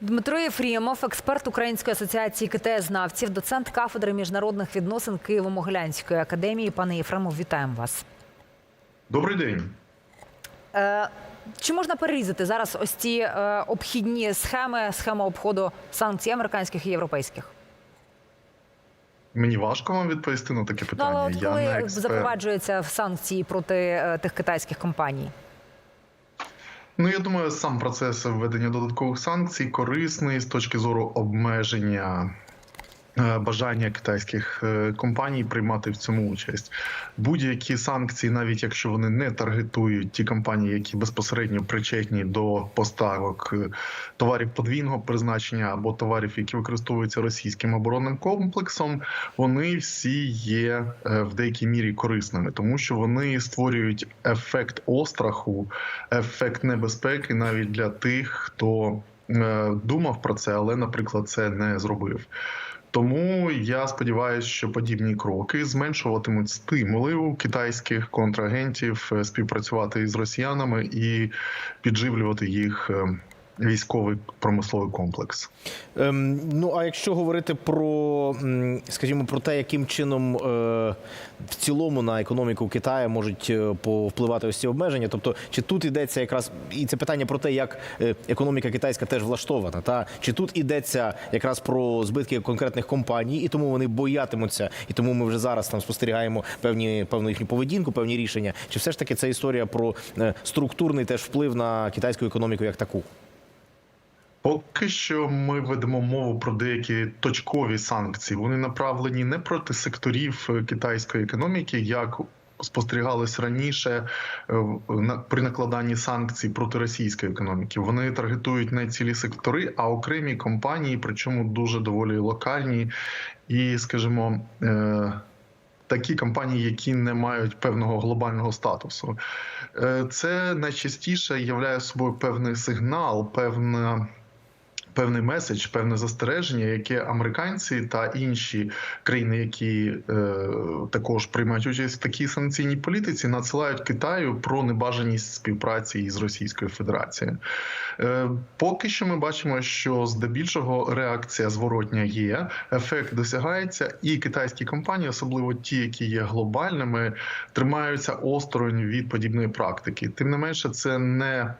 Дмитро Єфрімов, експерт Української асоціації КТС-знавців, доцент кафедри міжнародних відносин Києво-Могилянської академії. Пане Єфремов, вітаємо вас. Добрий день. Е, чи можна перерізати зараз ось ці е, обхідні схеми, схема обходу санкцій американських і європейських? Мені важко вам відповісти на таке Ну, питання. але от Я не коли експерт. запроваджуються санкції проти е, тих китайських компаній? Ну я думаю, сам процес введення додаткових санкцій корисний з точки зору обмеження. Е, Бажання китайських е, компаній приймати в цьому участь будь-які санкції, навіть якщо вони не таргетують ті компанії, які безпосередньо причетні до поставок е, товарів подвійного призначення або товарів, які використовуються російським оборонним комплексом, вони всі є в деякій мірі корисними, тому що вони створюють ефект остраху, ефект небезпеки навіть для тих, хто думав про це, але, наприклад, це не зробив. Тому я сподіваюся, що подібні кроки зменшуватимуть стимули у китайських контрагентів е, співпрацювати із росіянами і підживлювати їх е, військовий промисловий комплекс. Ем, ну а якщо говорити про, скажімо, про те, яким чином е, в цілому на економіку Китаю можуть е, повпливати ось ці обмеження, тобто чи тут йдеться якраз і це питання про те, як е, економіка китайська теж влаштована, та чи тут йдеться якраз про збитки конкретних компаній, і тому вони боятимуться, і тому ми вже зараз там спостерігаємо певні певну їхню поведінку, певні рішення. Чи все ж таки це історія про е, структурний теж вплив на китайську економіку як таку? Поки що ми ведемо мову про деякі точкові санкції. Вони направлені не проти секторів е, китайської економіки, як спостерігалось раніше е, при накладанні санкцій проти російської економіки. Вони таргетують не цілі сектори, а окремі компанії, причому дуже доволі локальні і, скажімо. е, Такі компанії, які не мають певного глобального статусу, це найчастіше являє собою певний сигнал, певна певний меседж, певне застереження, яке американці та інші країни, які е, також приймають участь в такій санкційній політиці, надсилають Китаю про небажаність співпраці із Російською Федерацією. Е, поки що ми бачимо, що здебільшого реакція зворотня є, ефект досягається, і китайські компанії, особливо ті, які є глобальними, тримаються осторонь від подібної практики. Тим не менше, це не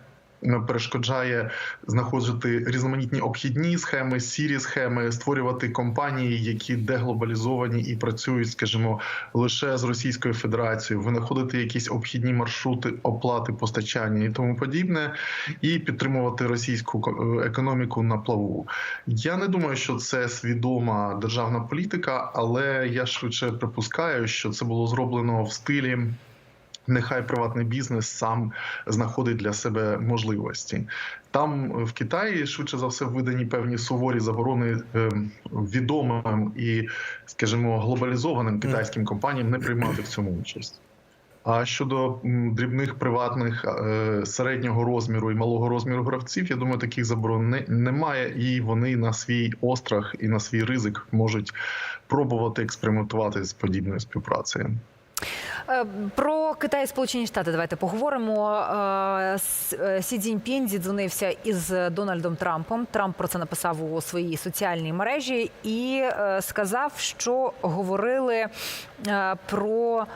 перешкоджає знаходити різноманітні обхідні схеми, сірі схеми, створювати компанії, які деглобалізовані і працюють, скажімо, лише з Російською Федерацією, винаходити якісь обхідні маршрути оплати постачання і тому подібне, і підтримувати російську е, економіку на плаву. Я не думаю, що це свідома державна політика, але я швидше припускаю, що це було зроблено в стилі. Нехай приватний бізнес сам знаходить для себе можливості. Там е, в Китаї швидше за все видані певні суворі заборони е, відомим і, скажімо, глобалізованим китайським компаніям не приймати в цьому участь. А щодо дрібних приватних е, середнього розміру і малого розміру гравців, я думаю, таких заборон не, немає, і вони на свій острах і на свій ризик можуть пробувати експериментувати з подібною співпрацею. Про Китай і Сполучені Штати давайте поговоримо. Е, е, Сі Цзіньпін зідзвонився із Дональдом Трампом. Трамп про це написав у своїй соціальній мережі і е, сказав, що говорили про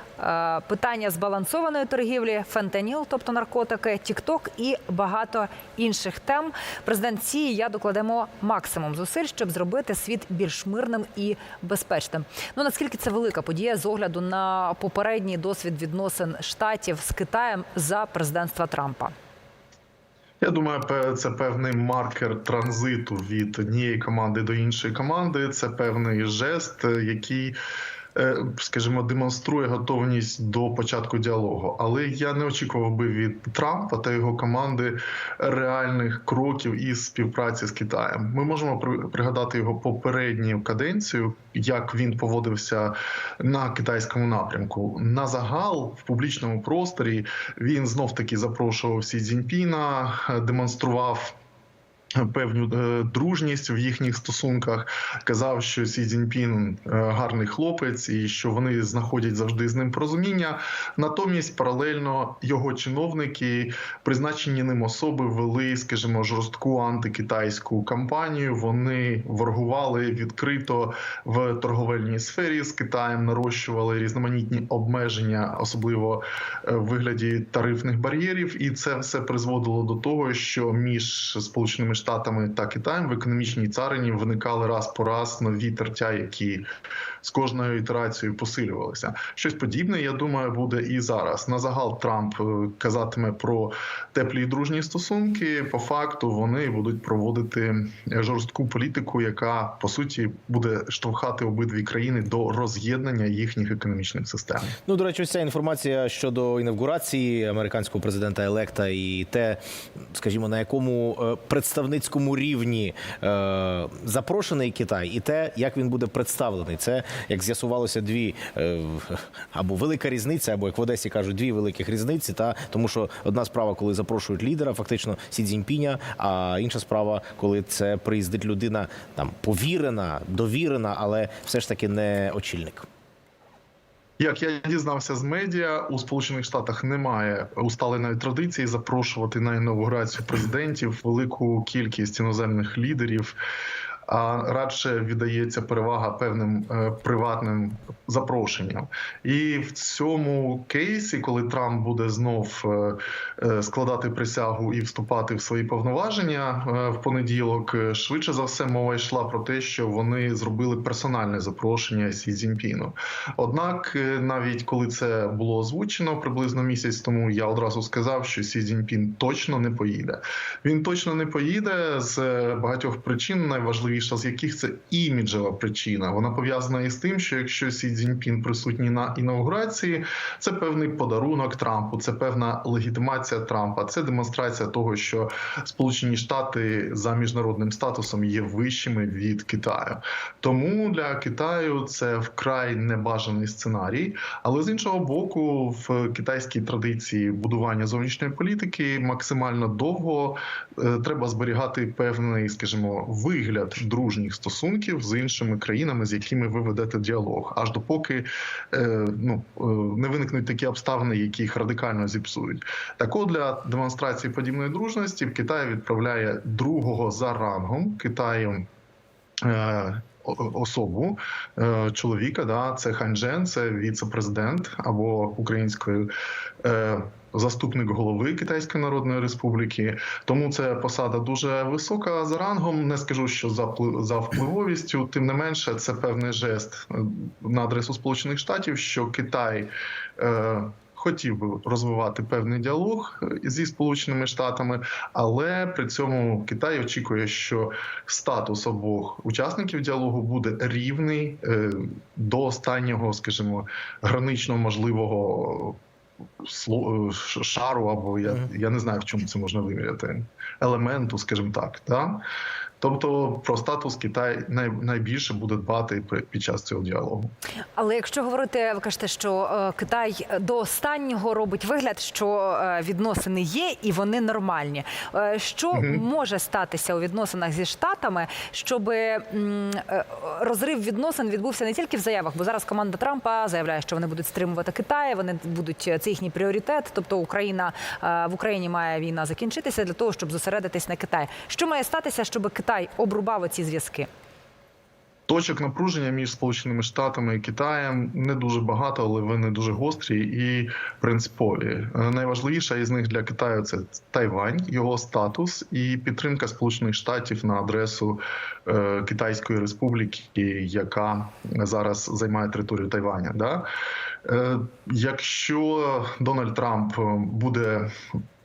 питання збалансованої торгівлі, фентаніл, тобто наркотики, тікток і багато інших тем. Президент Сі і я докладемо максимум зусиль, щоб зробити світ більш мирним і безпечним. Ну наскільки це велика подія з огляду на попередній досвід відносин штатів з Китаєм за президентства Трампа? Я думаю, це певний маркер транзиту від однієї команди до іншої команди. Це певний жест, який, скажімо, демонструє готовність до початку діалогу. Але я не очікував би від Трампа та його команди реальних кроків із співпраці з Китаєм. Ми можемо при- пригадати його попередню каденцію, як він поводився на китайському напрямку. На загал в публічному просторі він знов таки запрошував Сі Цзіньпіна, демонстрував Певну е, дружність в їхніх стосунках казав, що Сі Цзіньпін е, гарний хлопець і що вони знаходять завжди з ним порозуміння. Натомість, паралельно його чиновники, призначені ним особи, вели, скажімо, жорстку антикитайську кампанію. Вони воргували відкрито в торговельній сфері з Китаєм, нарощували різноманітні обмеження, особливо е, в вигляді тарифних бар'єрів, і це все призводило до того, що між Сполученими Штатами та Китаєм в економічній царині виникали раз по раз нові тертя, які з кожною ітерацією посилювалися. Щось подібне, я думаю, буде і зараз. На загал Трамп е, казатиме про теплі і дружні стосунки. По факту вони будуть проводити жорстку політику, яка по суті буде штовхати обидві країни до роз'єднання їхніх економічних систем. Ну, до речі, ось ця інформація щодо інавгурації американського президента Електа і те, скажімо, на якому е, представницькому рівні е, запрошений Китай, і те, як він буде представлений. Це як з'ясувалося, дві е, або велика різниця, або як в Одесі кажуть, дві великих різниці. Та тому, що одна справа, коли запрошують лідера, фактично Сі Цзіньпіня, а інша справа, коли це приїздить людина там повірена, довірена, але все ж таки не очільник. Як я дізнався з медіа, у Сполучених Штатах немає усталеної традиції запрошувати на інаугурацію президентів велику кількість іноземних лідерів. А радше віддається перевага певним е, приватним запрошенням, і в цьому кейсі, коли Трамп буде знов е, е, складати присягу і вступати в свої повноваження в понеділок, швидше за все мова йшла про те, що вони зробили персональне запрошення Сі Цзіньпіну. Однак, навіть коли це було озвучено приблизно місяць тому, я одразу сказав, що Сі Цзіньпін точно не поїде. Він точно не поїде з багатьох причин. Найважливіша з яких це іміджева причина. Вона пов'язана із тим, що якщо Сі Цзіньпін присутній на інаугурації, це певний подарунок Трампу, це певна легітимація Трампа, це демонстрація того, що Сполучені Штати за міжнародним статусом є вищими від Китаю. Тому для Китаю це вкрай небажаний сценарій. Але з іншого боку, в китайській традиції будування зовнішньої політики максимально довго е, треба зберігати певний, скажімо, вигляд дружніх стосунків з іншими країнами, з якими ви ведете діалог, аж допоки е, ну е, не виникнуть такі обставини, які їх радикально зіпсують. Так от для демонстрації подібної дружності в Китай відправляє другого за рангом Китаєм. е, Особу е, чоловіка, да, це Ханьчжен, це віце-президент або українською е, заступник голови Китайської Народної Республіки. Тому це посада дуже висока за рангом. Не скажу, що за за впливовістю. Тим не менше, це певний жест е, на адресу Сполучених Штатів, що Китай. Е, Хотів би розвивати певний діалог е, зі сполученими штатами, але при цьому Китай очікує, що статус обох учасників діалогу буде рівний е, до останнього, скажімо, гранично можливого шару, або я, я не знаю, в чому це можна виміряти, елементу, скажімо так. Да? Тобто про статус Китай най, найбільше буде дбати під час цього діалогу. Але якщо говорити, ви кажете, що е, Китай до останнього робить вигляд, що е, відносини є і вони нормальні. Е, Що Мгм. може статися у відносинах зі штатами, щоб розрив відносин відбувся не тільки в заявах, бо зараз команда Трампа заявляє, що вони будуть стримувати Китай, вони будуть це їхній пріоритет. Тобто Україна в Україні має війна закінчитися для того, щоб зосередитись на Китаї. Що має статися, щоб Китай обрубав ці зв'язки? Точок напруження між Сполученими Штатами і Китаєм не дуже багато, але вони дуже гострі і принципові. Е, Найважливіша із них для Китаю це Тайвань, його статус і підтримка Сполучених Штатів на адресу е, Китайської Республіки, яка зараз займає територію Тайваня. Да? Е, якщо Дональд Трамп буде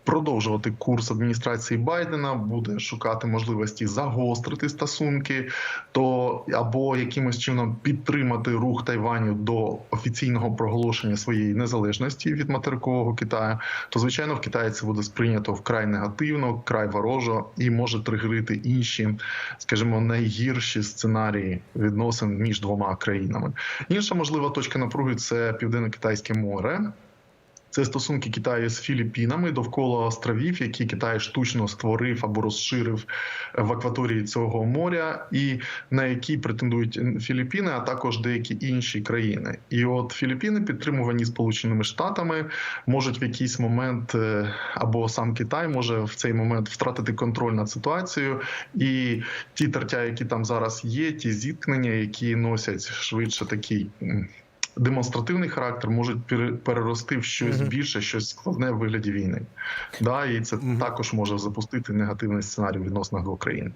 продовжувати курс адміністрації Байдена, буде шукати можливості загострити стосунки, то або якимось чином підтримати рух Тайваню до офіційного проголошення своєї незалежності від материкового Китаю, то звичайно в Китаї це буде сприйнято вкрай негативно, вкрай ворожо і може тригерити інші, скажімо, найгірші сценарії відносин між двома країнами. Інша можлива точка напруги це південно-китайське море. Це стосунки Китаю з Філіппінами довкола островів, які Китай штучно створив або розширив в акваторії цього моря, і на які претендують Філіппіни, а також деякі інші країни. І от Філіппіни, підтримувані Сполученими Штатами, можуть в якийсь момент е, або сам Китай може в цей момент втратити контроль над ситуацією, і ті тертя, які там зараз є, ті зіткнення, які носять швидше такий. Демонстративний характер можуть пере- перерости в щось більше, щось складне в вигляді війни. Да, і це також може запустити негативний сценарій відносно до країн.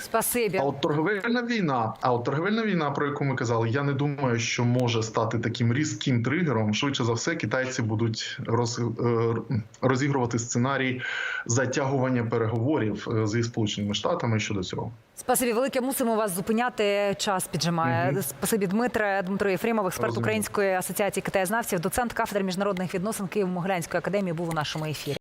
Спасибі. А от торговельна війна, а от торговельна війна, про яку ми казали, я не думаю, що може стати таким різким тригером. Швидше за все, китайці будуть роз, е, розігрувати сценарій затягування переговорів е, зі сполученими штатами щодо цього. Спасибі велике. Мусимо вас зупиняти. Час піджимає. Мгм. Спасибі, Дмитре. Дмитро Єфремов, експерт Розумію. Української асоціації китаєзнавців, доцент кафедри міжнародних відносин Києво-Могилянської академії, був у нашому ефірі.